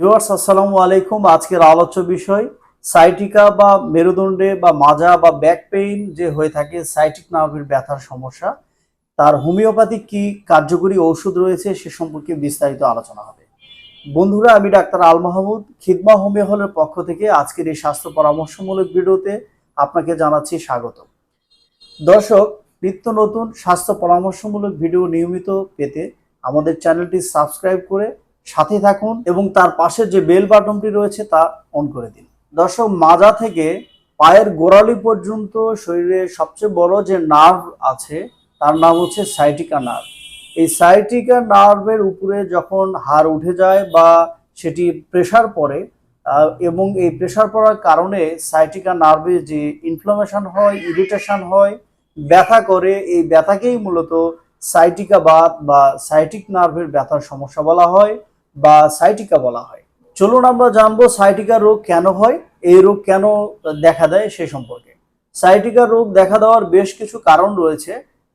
Viewers, আসসালামু আলাইকুম। আজকের আলোচ্য বিষয় সাইটিকা বা মেরুদণ্ডে বা মাজা বা ব্যাক পেইন যে হয়ে থাকে সাইটিক নার্ভের ব্যথার সমস্যা, তার হোমিওপ্যাথিক কি কার্যকরী ঔষধ রয়েছে সে সম্পর্কে বিস্তারিত আলোচনা হবে। বন্ধুরা, আমি ডাক্তার আল মাহমুদ, খিদমা হোমিও হলের পক্ষ থেকে আজকের এই স্বাস্থ্য পরামর্শমূলক ভিডিওতে আপনাকে জানাচ্ছি স্বাগত দর্শক, নিত্য নতুন স্বাস্থ্য পরামর্শমূলক ভিডিও নিয়মিত পেতে আমাদের চ্যানেলটি সাবস্ক্রাইব করে সাথে থাকুন এবং তার পাশে যে বেল বাটনটি রয়েছে তা অন করে দিন। দর্শক, মাজা থেকে পায়ের গোড়ালি পর্যন্ত শরীরের সবচেয়ে বড় যে নার্ভ আছে, তার নাম হচ্ছে সাইটিকা নার্ভ এই সাইটিকা নার্ভের উপরে যখন হাড় উঠে যায় বা সেটি প্রেশার পড়ে এবং এই প্রেশার পড়ার কারণে সাইটিকা নার্ভে যে ইনফ্লামেশন হয় ইরিটেশন হয়, ব্যথা করে, এই ব্যথাকেই মূলত সাইটিকা বাত বা সাইটিক নার্ভের ব্যথার সমস্যা বলা হয়। বা সাইটিকা বলা হয়। চলুন আমরা জানব সাইটিকা রোগ কেন হয়, এই রোগ কেন দেখা দেয় সে সম্পর্কে। সাইটিকা রোগ দেখা দেওয়ার বেশ কিছু কারণ রয়েছে,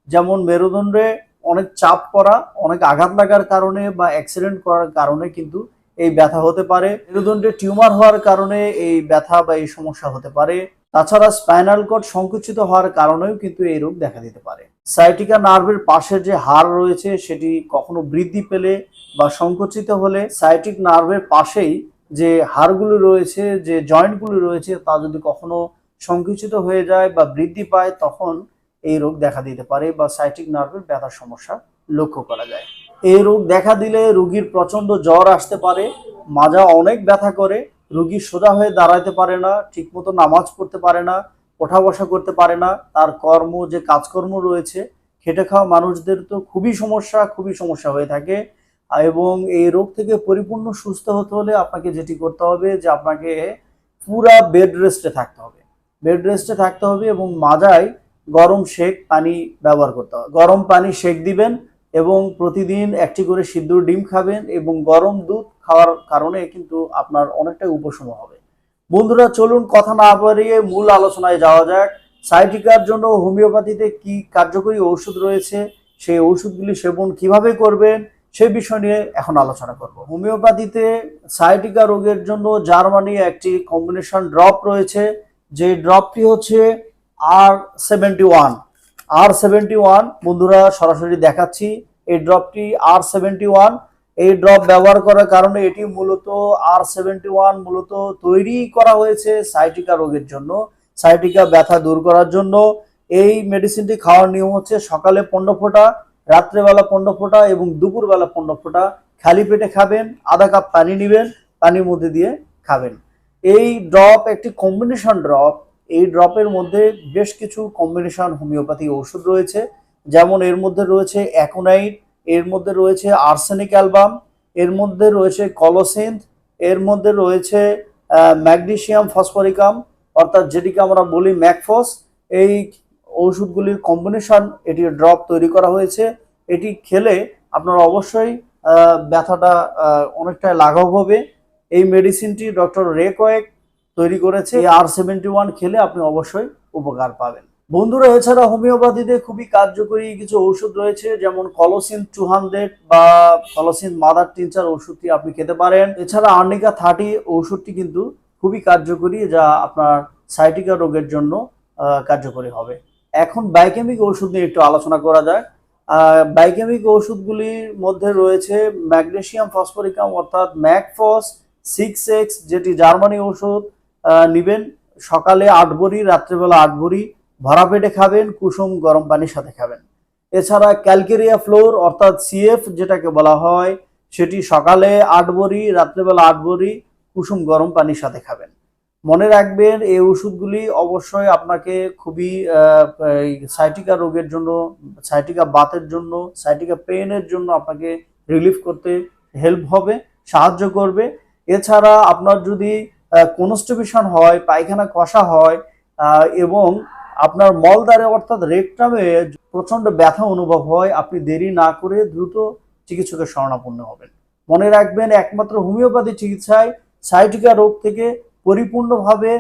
যেমন মেরুদণ্ডে অনেক চাপ করা অনেক আঘাত লাগার কারণে বা অ্যাক্সিডেন্ট করার কারণে কিন্তু এই ব্যথা হতে পারে। মেরুদণ্ডে টিউমার হওয়ার কারণে এই ব্যথা বা এই সমস্যা হতে পারে। তাছাড়া স্পাইনাল কর্ড সংকুচিত হওয়ার কারণেও কিন্তু এই রোগ দেখা দিতে পারে। সাইটিকা নার্ভের পাশের যে হাড় রয়েছে, সেটি কখনো বৃদ্ধি পেলে বা সংকুচিত হলে সাইটিক নার্ভের পাশেই যে হাড়গুলো রয়েছে, যে জয়েন্টগুলো রয়েছে, তা যদি কখনো সংকুচিত হয়ে যায় বা বৃদ্ধি পায়, তখন এই রোগ দেখা দিতে পারে বা সাইটিক নার্ভের ব্যথার সমস্যা লক্ষ্য করা যায়। এই রোগ দেখা দিলে রোগীর প্রচণ্ড জ্বর আসতে পারে, মাজা অনেক ব্যথা করে রোগী সোজা হয়ে দাঁড়াতে পারে না, ঠিকমতো নামাজ পড়তে পারে না, ওঠা বসা করতে পারে না, তার কর্ম যে কাজকর্ম রয়েছে, খেটে খাওয়া মানুষদের তো খুবই সমস্যা খুবই সমস্যা হয়ে থাকে। এবং এই রোগ থেকে পরিপূর্ণ সুস্থ হতে হলে আপনাকে যেটি করতে হবে, যে আপনাকে পুরা বেড রেস্টে থাকতে হবে। বেড রেস্টে থাকতে হবে এবং মাজায় গরম শেক পানি ব্যবহার করতে হবে। গরম পানি শেক দিবেন এবং প্রতিদিন একটি করে সিদ্ধ ডিম খাবেন এবং গরম দুধ খাওয়ার কারণে কিন্তু আপনার অনেকটাই উপশম হবে। বন্ধুরা, চলুন কথা না বাড়িয়ে মূল আলোচনায় যাওয়া যাক। সাইটিকার জন্য হোমিওপ্যাথিতে কি কার্যকরী ওষুধ রয়েছে? সেই ওষুধগুলি সেবন কীভাবে করবেন? সেই বিষয় নিয়ে এখন আলোচনা করব। হোমিওপ্যাথিতে সাইটিকা রোগের জন্য জার্মানি একটি কম্বিনেশন ড্রপ রয়েছে। যে ড্রপটি হচ্ছে R seventy one R seventy one বন্ধুরা, সরাসরি দেখাচ্ছি। এই ড্রপটি আর সেভেন্টি ওয়ান এই ড্রপ ব্যবহার করার কারণে এটি মূলত আর সেভেন্টি ওয়ান মূলত তৈরি করা হয়েছে সাইটিকা রোগের জন্য সাইটিকা ব্যথা দূর করার জন্য। এই মেডিসিনটি খাওয়ার নিয়ম হচ্ছে সকালে পনেরো ফোঁটা, রাত্রেবেলা পনেরো ফোঁটা এবং দুপুরবেলা পনেরো ফোঁটা খালি পেটে খাবেন, আধা কাপ পানি নেবেন, পানির মধ্যে দিয়ে খাবেন। এই ড্রপ একটি কম্বিনেশন ড্রপ, এই ড্রপের মধ্যে বেশ কিছু কম্বিনেশন হোমিওপ্যাথি ওষুধ রয়েছে, যেমন এর মধ্যে রয়েছে অ্যাকোনাইট এর মধ্যে রয়েছে আর্সেনিক অ্যালবাম, এর মধ্যে রয়েছে কলোসিন্থ, এর মধ্যে রয়েছে ম্যাগনেসিয়াম ফসফরিকাম, অর্থাৎ যেটিকে আমরা বলি ম্যাকফস এই ওষুধগুলির কম্বিনেশন এটি ড্রপ তৈরি করা হয়েছে। এটি খেলে আপনার অবশ্যই ব্যথাটা অনেকটাই লাঘব হবে। এই মেডিসিনটি ডক্টর রেকোয়েক তৈরি করেছে। আর সেভেন্টি ওয়ান খেলে আপনি অবশ্যই উপকার পাবেন। বন্ধুরা, এছাড়া হোমিওপ্যাথিতে খুবই কার্যকরী কিছু ওষুধ রয়েছে, যেমন কলোসিন টু হান্ড্রেড বা কলোসিন মাদার টিনচার ওষুধটি আপনি খেতে পারেন। এছাড়া আর্নিকা থার্টি ওষুধটি কিন্তু খুবই কার্যকরী, যা আপনার সাইটিকা রোগের জন্য কার্যকরী হবে। এখন বায়োকেমিক ওষুধ নিয়ে একটু আলোচনা করা যায় বায়োকেমিক ওষুধগুলির মধ্যে রয়েছে ম্যাগনেসিয়াম ফসফরিকাম, অর্থাৎ ম্যাকফস সিক্স এক্স, যেটি জার্মানি ওষুধ নিবেন সকালে আট বড়ি রাত্রেবেলা আট বড়ি ভরা পেটে খাবেন, কুসুম গরম পানির সাথে খাবেন। এছাড়া ক্যালকেরিয়া ফ্লোর অর্থাৎ সিএফ যেটাকে বলা হয়, সেটি সকালে আট বড়ি, রাত্রেবেলা আট বড়ি, কুসুম গরম পানির সাথে খাবেন। মনে রাখবেন, এই ওষুধগুলি অবশ্যই আপনাকে খুবই সাইটিকা রোগের জন্য সাইটিকা বাতের জন্য সাইটিকা পেনের জন্য আপনাকে রিলিফ করতে হেল্প হবে, সাহায্য করবে। এছাড়া আপনার যদি কনস্টিপেশন হয়, পায়খানা কষা হয় এবং আপনার মলদ্বারে অর্থাৎ রেকটামে প্রচণ্ড ব্যথা অনুভব হয়। আপনি দেরি না করে দ্রুত চিকিৎসকের শরণাপন্ন হবেন। মনে রাখবেন, একমাত্র হোমিওপ্যাথি চিকিৎসায় সাইটিকা রোগ থেকে পরিপূর্ণভাবে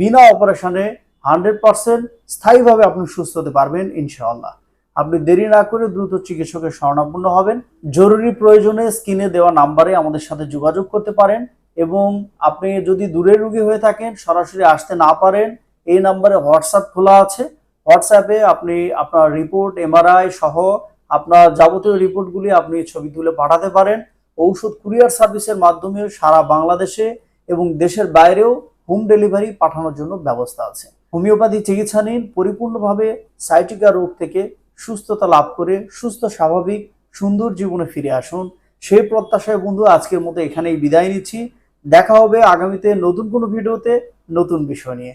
বিনা অপারেশনে হান্ড্রেড পার্সেন্ট স্থায়ীভাবে আপনি সুস্থ হতে পারবেন, ইনশাআল্লাহ। আপনি দেরি না করে দ্রুত চিকিৎসকের শরণাপন্ন হবেন। জরুরি প্রয়োজনে স্ক্রিনে দেওয়া নাম্বারে আমাদের সাথে যোগাযোগ করতে পারেন এবং আপনি যদি দূরের রোগী হয়ে থাকেন, সরাসরি আসতে না পারেন এই নাম্বারে হোয়াটসঅ্যাপ খোলা আছে। হোয়াটসঅ্যাপে আপনি আপনার রিপোর্ট এমআরআই সহ আপনার যাবতীয় রিপোর্টগুলি আপনি ছবি তুলে পাঠাতে পারেন। ঔষধ কুরিয়ার সার্ভিসের মাধ্যমে সারা বাংলাদেশে এবং দেশের বাইরেও হোম ডেলিভারি পাঠানোর জন্য ব্যবস্থা আছে। হোমিওপ্যাথি চিকিৎসা নিন, পরিপূর্ণভাবে সাইটিকা রোগ থেকে সুস্থতা লাভ করে, সুস্থ, স্বাভাবিক, সুন্দর জীবনে ফিরে আসুন। সেই প্রত্যাশায় বন্ধু, আজকের মতো এখানেই বিদায় নিচ্ছি। দেখা হবে আগামীতে নতুন কোনো ভিডিওতে নতুন বিষয় নিয়ে।